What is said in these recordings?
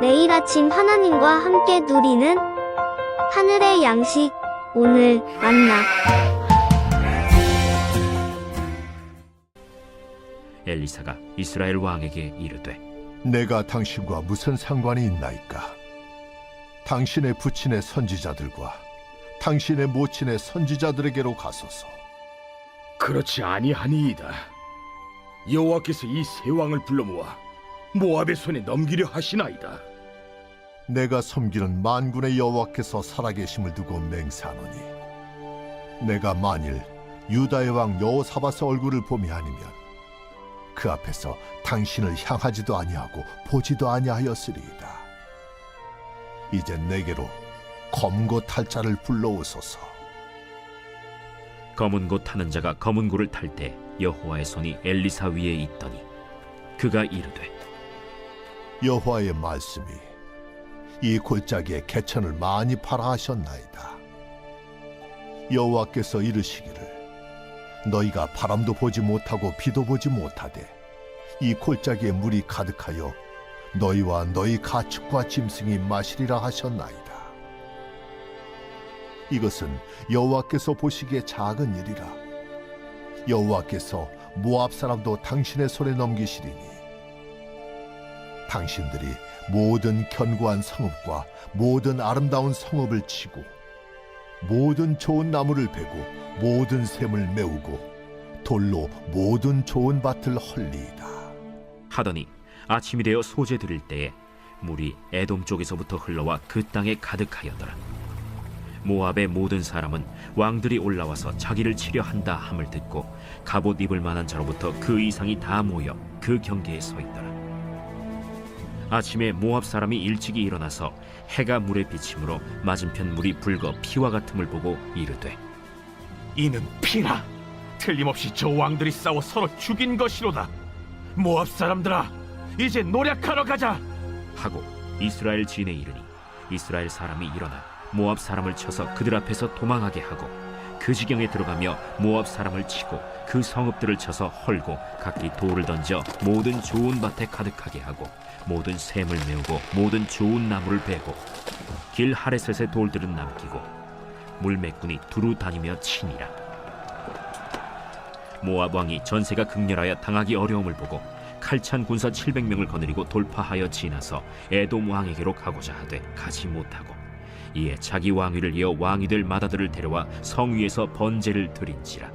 매일 아침 하나님과 함께 누리는 하늘의 양식 오늘 만나 엘리사가 이스라엘 왕에게 이르되 내가 당신과 무슨 상관이 있나이까? 당신의 부친의 선지자들과 당신의 모친의 선지자들에게로 가소서. 그렇지 아니하니이다. 여호와께서 이 세 왕을 불러 모아 모압의 손에 넘기려 하시나이다. 내가 섬기는 만군의 여호와께서 살아계심을 두고 맹세하노니 내가 만일 유다의 왕 여호사밧의 얼굴을 봄이 아니면 그 앞에서 당신을 향하지도 아니하고 보지도 아니하였으리이다. 이제 내게로 검고 탈자를 불러오소서. 검은 고 타는 자가 검은 고를 탈 때 여호와의 손이 엘리사 위에 있더니 그가 이르되 여호와의 말씀이 이 골짜기에 개천을 많이 팔아 하셨나이다. 여호와께서 이르시기를 너희가 바람도 보지 못하고 비도 보지 못하되 이 골짜기에 물이 가득하여 너희와 너희 가축과 짐승이 마시리라 하셨나이다. 이것은 여호와께서 보시기에 작은 일이라. 여호와께서 모압 사람도 당신의 손에 넘기시리니 당신들이 모든 견고한 성읍과 모든 아름다운 성읍을 치고 모든 좋은 나무를 베고 모든 샘을 메우고 돌로 모든 좋은 밭을 헐리이다. 하더니 아침이 되어 소재 드릴 때에 물이 에돔 쪽에서부터 흘러와 그 땅에 가득하였더라 모압의 모든 사람은 왕들이 올라와서 자기를 치려 한다 함을 듣고 갑옷 입을 만한 자로부터 그 이상이 다 모여 그 경계에 서 있더라 아침에 모압 사람이 일찍이 일어나서 해가 물에 비침으로 맞은편 물이 붉어 피와 같음을 보고 이르되 이는 피라 틀림없이 저 왕들이 싸워 서로 죽인 것이로다. 모압 사람들아 이제 노력하러 가자. 하고 이스라엘 진에 이르니 이스라엘 사람이 일어나 모압 사람을 쳐서 그들 앞에서 도망하게 하고 그 지경에 들어가며 모압 사람을 치고 그 성읍들을 쳐서 헐고 각기 돌을 던져 모든 좋은 밭에 가득하게 하고 모든 샘을 메우고 모든 좋은 나무를 베고 길 하레셋의 돌들은 남기고 물매꾼이 두루 다니며 치니라. 모압 왕이 전세가 극렬하여 당하기 어려움을 보고 칼찬 군사 700명을 거느리고 돌파하여 지나서 에돔 왕에게로 가고자 하되 가지 못하고 이에 자기 왕위를 이어 왕이 될 마다들을 데려와 성 위에서 번제를 드린지라.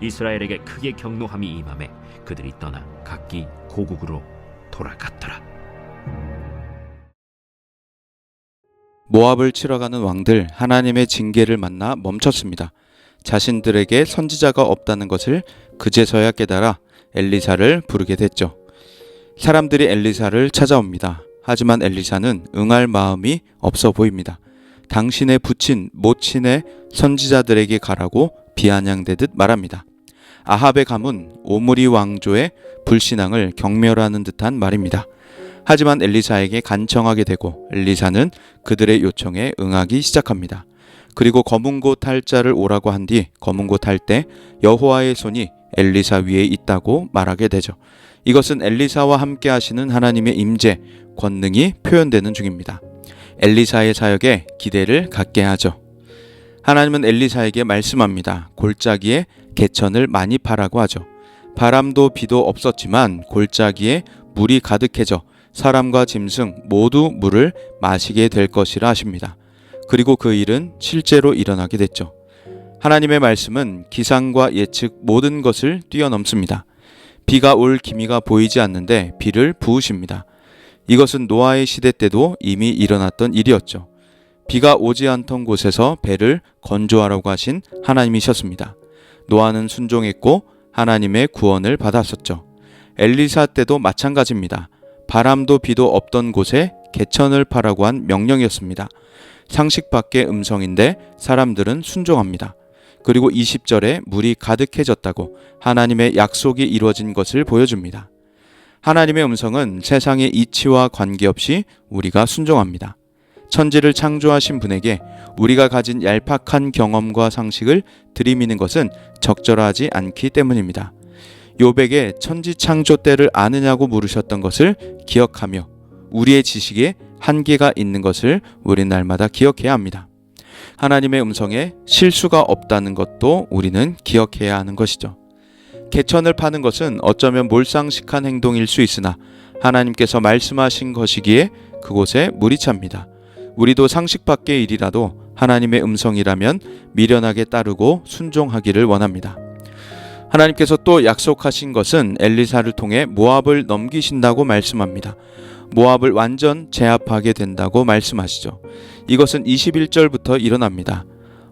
이스라엘에게 크게 경노함이 임함에 그들이 떠나 각기 고국으로 돌아갔더라 모압을 치러 가는 왕들 하나님의 징계를 만나 멈췄습니다. 자신들에게 선지자가 없다는 것을 그제서야 깨달아 엘리사를 부르게 됐죠. 사람들이 엘리사를 찾아옵니다. 하지만 엘리사는 응할 마음이 없어 보입니다. 당신의 부친, 모친의 선지자들에게 가라고 비아냥대듯 말합니다. 아합의 가문 오므리 왕조의 불신앙을 경멸하는 듯한 말입니다. 하지만 엘리사에게 간청하게 되고 엘리사는 그들의 요청에 응하기 시작합니다. 그리고 검은고 탈자를 오라고 한 뒤 검은고 탈때 여호와의 손이 엘리사 위에 있다고 말하게 되죠. 이것은 엘리사와 함께 하시는 하나님의 임재, 권능이 표현되는 중입니다. 엘리사의 사역에 기대를 갖게 하죠. 하나님은 엘리사에게 말씀합니다. 골짜기에 개천을 많이 파라고 하죠. 바람도 비도 없었지만 골짜기에 물이 가득해져 사람과 짐승 모두 물을 마시게 될 것이라 하십니다. 그리고 그 일은 실제로 일어나게 됐죠. 하나님의 말씀은 기상과 예측 모든 것을 뛰어넘습니다. 비가 올 기미가 보이지 않는데 비를 부으십니다. 이것은 노아의 시대 때도 이미 일어났던 일이었죠. 비가 오지 않던 곳에서 배를 건조하라고 하신 하나님이셨습니다. 노아는 순종했고 하나님의 구원을 받았었죠. 엘리사 때도 마찬가지입니다. 바람도 비도 없던 곳에 개천을 파라고 한 명령이었습니다. 상식 밖의 음성인데 사람들은 순종합니다. 그리고 20절에 물이 가득해졌다고 하나님의 약속이 이루어진 것을 보여줍니다. 하나님의 음성은 세상의 이치와 관계없이 우리가 순종합니다. 천지를 창조하신 분에게 우리가 가진 얄팍한 경험과 상식을 들이미는 것은 적절하지 않기 때문입니다. 요백의 천지 창조 때를 아느냐고 물으셨던 것을 기억하며 우리의 지식에 한계가 있는 것을 우리는 날마다 기억해야 합니다. 하나님의 음성에 실수가 없다는 것도 우리는 기억해야 하는 것이죠. 개천을 파는 것은 어쩌면 몰상식한 행동일 수 있으나 하나님께서 말씀하신 것이기에 그곳에 물이 찹니다. 우리도 상식 밖의 일이라도 하나님의 음성이라면 미련하게 따르고 순종하기를 원합니다. 하나님께서 또 약속하신 것은 엘리사를 통해 모압을 넘기신다고 말씀합니다. 모압을 완전 제압하게 된다고 말씀하시죠. 이것은 21절부터 일어납니다.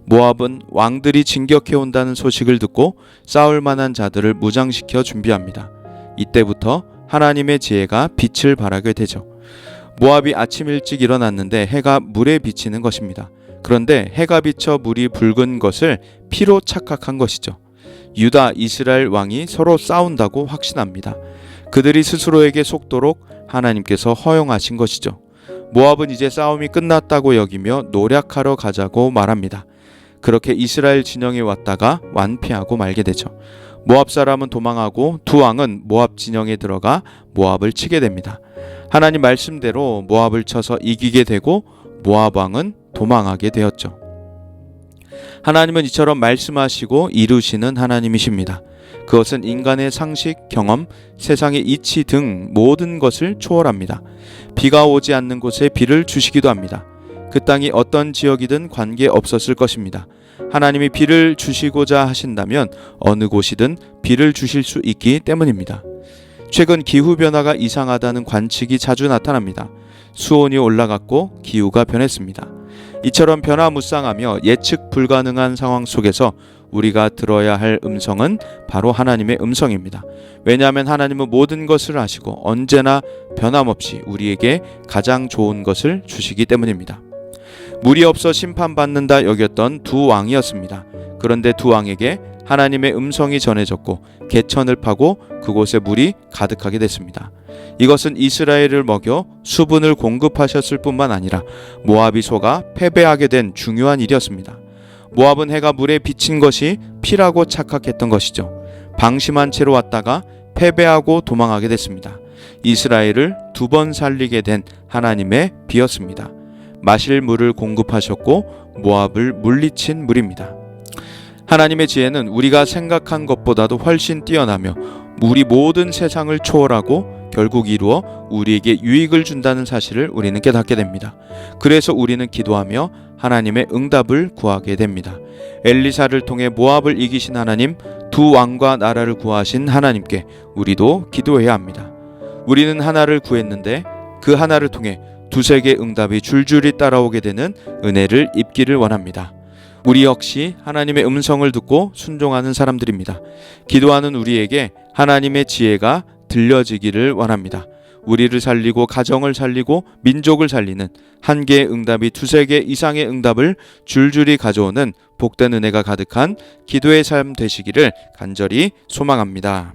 모압은 왕들이 진격해 온다는 소식을 듣고 싸울 만한 자들을 무장시켜 준비합니다. 이때부터 하나님의 지혜가 빛을 발하게 되죠. 모압이 아침 일찍 일어났는데 해가 물에 비치는 것입니다. 그런데 해가 비쳐 물이 붉은 것을 피로 착각한 것이죠. 유다 이스라엘 왕이 서로 싸운다고 확신합니다. 그들이 스스로에게 속도록 하나님께서 허용하신 것이죠. 모압은 이제 싸움이 끝났다고 여기며 노력하러 가자고 말합니다. 그렇게 이스라엘 진영에 왔다가 완패하고 말게 되죠. 모압 사람은 도망하고 두 왕은 모압 진영에 들어가 모압을 치게 됩니다. 하나님 말씀대로 모압을 쳐서 이기게 되고 모압 왕은 도망하게 되었죠. 하나님은 이처럼 말씀하시고 이루시는 하나님이십니다. 그것은 인간의 상식, 경험, 세상의 이치 등 모든 것을 초월합니다. 비가 오지 않는 곳에 비를 주시기도 합니다. 그 땅이 어떤 지역이든 관계 없었을 것입니다. 하나님이 비를 주시고자 하신다면 어느 곳이든 비를 주실 수 있기 때문입니다. 최근 기후 변화가 이상하다는 관측이 자주 나타납니다. 수온이 올라갔고 기후가 변했습니다. 이처럼 변화무쌍하며 예측 불가능한 상황 속에서 우리가 들어야 할 음성은 바로 하나님의 음성입니다. 왜냐하면 하나님은 모든 것을 아시고 언제나 변함없이 우리에게 가장 좋은 것을 주시기 때문입니다. 물이 없어 심판받는다 여겼던 두 왕이었습니다. 그런데 두 왕에게 하나님의 음성이 전해졌고 개천을 파고 그곳에 물이 가득하게 됐습니다. 이것은 이스라엘을 먹여 수분을 공급하셨을 뿐만 아니라 모압이 속아 패배하게 된 중요한 일이었습니다. 모압은 해가 물에 비친 것이 피라고 착각했던 것이죠. 방심한 채로 왔다가 패배하고 도망하게 됐습니다. 이스라엘을 두 번 살리게 된 하나님의 비였습니다. 마실 물을 공급하셨고 모압을 물리친 물입니다. 하나님의 지혜는 우리가 생각한 것보다도 훨씬 뛰어나며 우리 모든 세상을 초월하고 결국 이루어 우리에게 유익을 준다는 사실을 우리는 깨닫게 됩니다. 그래서 우리는 기도하며 하나님의 응답을 구하게 됩니다. 엘리사를 통해 모압을 이기신 하나님, 두 왕과 나라를 구하신 하나님께 우리도 기도해야 합니다. 우리는 하나를 구했는데 그 하나를 통해 두세 개 응답이 줄줄이 따라오게 되는 은혜를 입기를 원합니다. 우리 역시 하나님의 음성을 듣고 순종하는 사람들입니다. 기도하는 우리에게 하나님의 지혜가 들려지기를 원합니다. 우리를 살리고 가정을 살리고 민족을 살리는 한 개의 응답이 두세 개 이상의 응답을 줄줄이 가져오는 복된 은혜가 가득한 기도의 삶 되시기를 간절히 소망합니다.